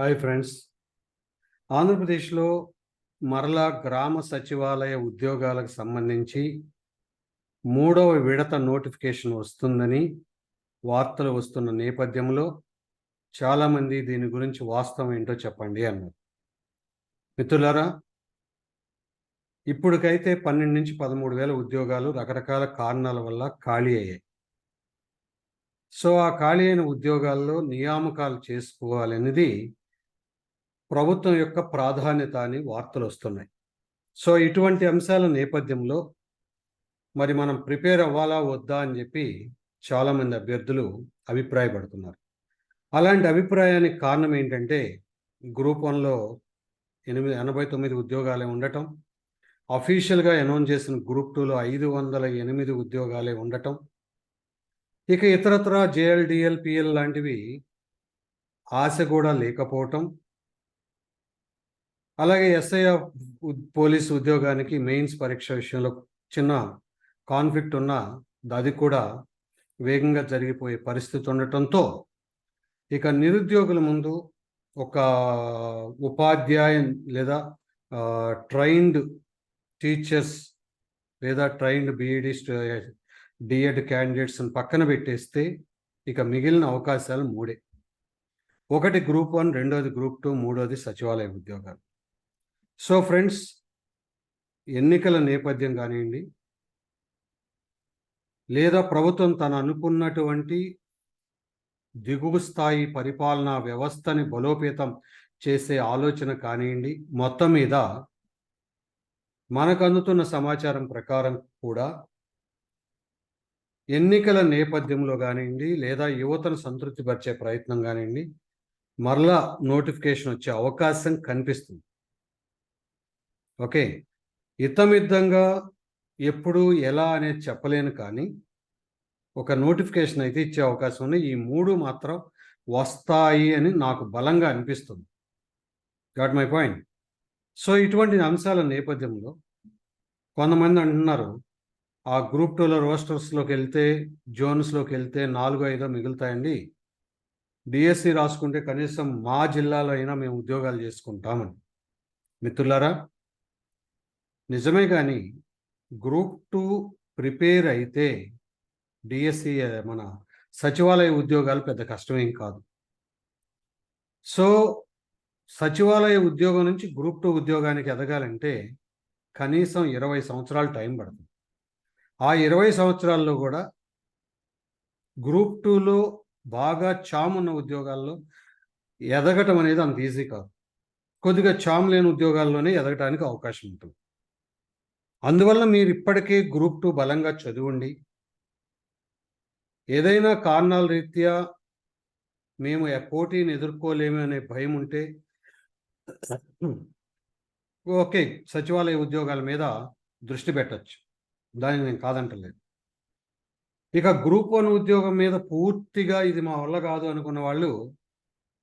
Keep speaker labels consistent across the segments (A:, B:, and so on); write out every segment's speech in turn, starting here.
A: Hi friends ఆంధ్రప్రదేశ్లో మరలా గ్రామ సచివాలయ ఉద్యోగాలకు సంబంధించి మూడవ విడత నోటిఫికేషన్ వస్తుందని వార్తలు వస్తున్న నేపథ్యంలో చాలామంది దీని గురించి వాస్తవం ఏంటో చెప్పండి అన్నారు. మిత్రులారా ఇప్పటికైతే పన్నెండు నుంచి పదమూడు వేల ఉద్యోగాలు రకరకాల కారణాల వల్ల ఖాళీ అయ్యాయి. సో ఆ ఖాళీ అయిన ఉద్యోగాల్లో నియామకాలు చేసుకోవాలనేది ప్రభుత్వం యొక్క ప్రాధాన్యత అని వార్తలు వస్తున్నాయి. సో ఇటువంటి అంశాల నేపథ్యంలో మరి మనం ప్రిపేర్ అవ్వాలా వద్దా అని చెప్పి చాలామంది అభ్యర్థులు అభిప్రాయపడుతున్నారు. అలాంటి అభిప్రాయానికి కారణం ఏంటంటే గ్రూప్ వన్లో ఎనిమిది ఎనభై తొమ్మిది ఉద్యోగాలే ఉండటం అఫీషియల్గా అనౌన్స్ చేసిన గ్రూప్ టూలో ఐదు వందల ఎనిమిది ఉద్యోగాలే ఉండటం ఇక ఇతరత్ర జేఎల్డిఎల్ పిఎల్ లాంటివి ఆశ కూడా లేకపోవటం అలాగే ఎస్ఐ పోలీస్ ఉద్యోగానికి మెయిన్స్ పరీక్ష విషయంలో చిన్న కాన్ఫ్లిక్ట్ ఉన్న అది కూడా వేగంగా జరిగిపోయే పరిస్థితి ఉండటంతో ఇక నిరుద్యోగుల ముందు ఒక ఉపాధ్యాయ లేదా ట్రైన్డ్ టీచర్స్ లేదా ట్రైన్డ్ బీఈడి డిఎడ్ క్యాండిడేట్స్ని పక్కన పెట్టేస్తే ఇక మిగిలిన అవకాశాలు మూడే. ఒకటి గ్రూప్ వన్ రెండోది గ్రూప్ టూ మూడోది సచివాలయ ఉద్యోగాలు. సో ఫ్రెండ్స్ ఎన్నికల నేపథ్యం కానివ్వండి లేదా ప్రభుత్వం తను అనుకున్నటువంటి దిగువ స్థాయి పరిపాలనా వ్యవస్థని బలోపేతం చేసే ఆలోచన కానివ్వండి మొత్తం మీద మనకు అందుతున్న సమాచారం ప్రకారం కూడా ఎన్నికల నేపథ్యంలో కానివ్వండి లేదా యువతను సంతృప్తిపరిచే ప్రయత్నం కానివ్వండి మరలా నోటిఫికేషన్ వచ్చే అవకాశం కనిపిస్తుంది. ఓకే. ఇతమిద్దంగా ఎప్పుడు ఎలా అనేది చెప్పలేను కానీ ఒక నోటిఫికేషన్ అయితే ఇచ్చే అవకాశం ఉంది. ఈ మూడు మాత్రం వస్తాయి అని నాకు బలంగా అనిపిస్తుంది. Got my point. సో ఇటువంటి అంశాల నేపథ్యంలో కొంతమంది అంటున్నారు ఆ గ్రూప్ టూలో రోస్టర్స్లోకి వెళ్తే జోన్స్లోకి వెళ్తే నాలుగు ఐదో మిగులుతాయండి. డిఎస్సి రాసుకుంటే కనీసం మా జిల్లాలో అయినా మేము ఉద్యోగాలు చేసుకుంటామని. మిత్రులారా నిజమే కానీ గ్రూప్ టూ ప్రిపేర్ అయితే డిఎస్సి మన సచివాలయ ఉద్యోగాలు పెద్ద కష్టమేం కాదు. సో సచివాలయ ఉద్యోగం నుంచి గ్రూప్ టూ ఉద్యోగానికి ఎదగాలంటే కనీసం ఇరవై సంవత్సరాలు టైం పడుతుంది. ఆ ఇరవై సంవత్సరాల్లో కూడా గ్రూప్ టూలో బాగా చామ్ ఉన్న ఉద్యోగాల్లో ఎదగటం అనేది అంత ఈజీ కాదు. కొద్దిగా చామ్ లేని ఉద్యోగాల్లోనే ఎదగటానికి అవకాశం ఉంటుంది. అందువల్ల మీరు ఇప్పటికే గ్రూప్ టూ బలంగా చదవండి. ఏదైనా కారణాల రీత్యా మేము ఆ పోటీని ఎదుర్కోలేము అనే భయం ఉంటే ఓకే సచివాలయ ఉద్యోగాల మీద దృష్టి పెట్టచ్చు. దాన్ని నేను కాదంటలేదు. ఇక గ్రూప్ వన్ ఉద్యోగం మీద పూర్తిగా ఇది మా వల్ల కాదు అనుకున్న వాళ్ళు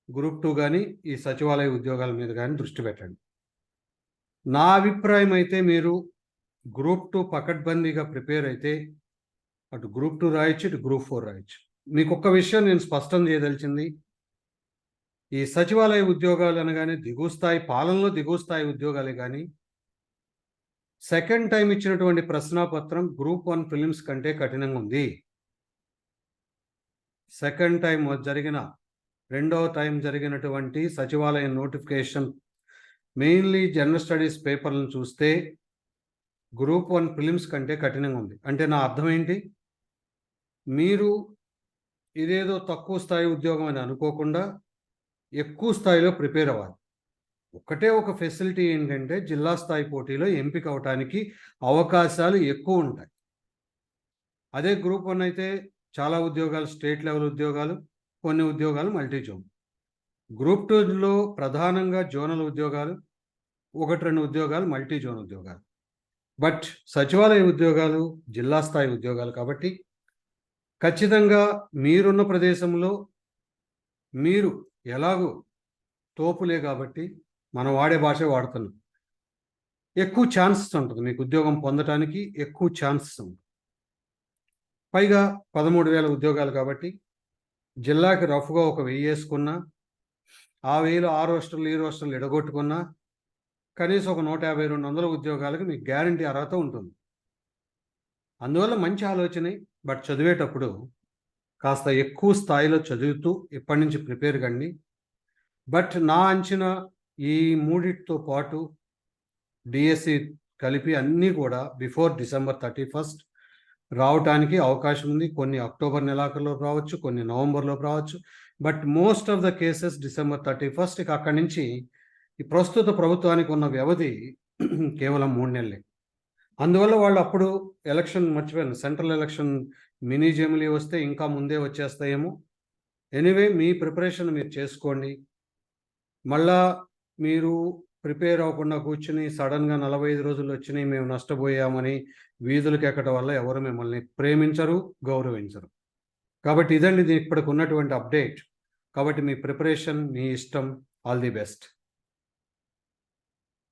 A: గ్రూప్ టూ కానీ ఈ సచివాలయ ఉద్యోగాల మీద కానీ దృష్టి పెట్టండి. నా అభిప్రాయం అయితే మీరు గ్రూప్ టూ పకడ్బందీగా ప్రిపేర్ అయితే అటు గ్రూప్ టూ రాయొచ్చు ఇటు గ్రూప్ ఫోర్ రాయొచ్చు. మీకు ఒక్క విషయం నేను స్పష్టం చేయదలిచింది. ఈ సచివాలయ ఉద్యోగాలు అనగానే దిగువ స్థాయి పాలనలో దిగువ స్థాయి ఉద్యోగాలే కానీ సెకండ్ టైం ఇచ్చినటువంటి ప్రశ్నాపత్రం గ్రూప్ వన్ ఫిలిమ్స్ కంటే కఠినంగా ఉంది. సెకండ్ టైం జరిగిన రెండవ టైం జరిగినటువంటి సచివాలయ నోటిఫికేషన్ మెయిన్లీ జనరల్ స్టడీస్ పేపర్లను చూస్తే గ్రూప్ వన్ ఫిలిమ్స్ కంటే కఠినంగా ఉంది. అంటే నా అర్థం ఏంటి? మీరు ఇదేదో తక్కువ స్థాయి ఉద్యోగం అని అనుకోకుండా ఎక్కువ స్థాయిలో ప్రిపేర్ అవ్వాలి. ఒకటే ఒక ఫెసిలిటీ ఏంటంటే జిల్లా స్థాయి పోటీలో ఎంపిక అవటానికి అవకాశాలు ఎక్కువ ఉంటాయి. అదే గ్రూప్ వన్ అయితే చాలా ఉద్యోగాలు స్టేట్ లెవెల్ ఉద్యోగాలు కొన్ని ఉద్యోగాలు మల్టీ జోన్ గ్రూప్ టూలో ప్రధానంగా జోనల్ ఉద్యోగాలు ఒకటి రెండు ఉద్యోగాలు మల్టీ జోన్ ఉద్యోగాలు. బట్ సచివాలయ ఉద్యోగాలు జిల్లా స్థాయి ఉద్యోగాలు కాబట్టి ఖచ్చితంగా మీరున్న ప్రదేశంలో మీరు ఎలాగో తోపులే కాబట్టి మనం వాడే భాష వాడుతున్నాం. ఎక్కువ ఛాన్సెస్ ఉంటుంది. మీకు ఉద్యోగం పొందటానికి ఎక్కువ ఛాన్సెస్ ఉంటుంది. పైగా పదమూడు వేల ఉద్యోగాలు కాబట్టి జిల్లాకి రఫ్గా ఒక వెయ్యి వేసుకున్నా ఆ వెయ్యిలో ఆ రోస్టర్లు ఈ రోస్టర్లు ఎడగొట్టుకున్నా కనీసం ఒక నూట యాభై రెండు వందల ఉద్యోగాలకు మీకు గ్యారంటీ అర్హత ఉంటుంది. అందువల్ల మంచి ఆలోచనే. బట్ చదివేటప్పుడు కాస్త ఎక్కువ స్థాయిలో చదువుతూ ఇప్పటి నుంచి ప్రిపేర్ కండి. బట్ నా అంచనా ఈ మూడిటితో పాటు డిఎస్సి కలిపి అన్నీ కూడా బిఫోర్ డిసెంబర్ థర్టీ ఫస్ట్ రావటానికి అవకాశం ఉంది. కొన్ని అక్టోబర్ నెలాఖరులో రావచ్చు కొన్ని నవంబర్లో రావచ్చు. But most of the cases December thirty first ఇక అక్కడి నుంచి ఈ ప్రస్తుత ప్రభుత్వానికి ఉన్న వ్యవధి కేవలం మూడు నెలలే. అందువల్ల వాళ్ళు అప్పుడు ఎలక్షన్ మర్చిపోయాను సెంట్రల్ ఎలక్షన్ మినీ జమిలీ వస్తే ఇంకా ముందే వచ్చేస్తాయేమో. ఎనీవే మీ ప్రిపరేషన్ మీరు చేసుకోండి. మళ్ళా మీరు ప్రిపేర్ అవ్వకుండా కూర్చుని సడన్గా నలభై ఐదు రోజులు వచ్చినాయి మేము నష్టపోయామని వీధులకు ఎక్కడం వల్ల ఎవరు మిమ్మల్ని ప్రేమించరు గౌరవించరు. కాబట్టి ఇదండి ఇది ఇప్పటికి ఉన్నటువంటి అప్డేట్. కాబట్టి మీ ప్రిపరేషన్ మీ ఇష్టం ఆల్ ది బెస్ట్.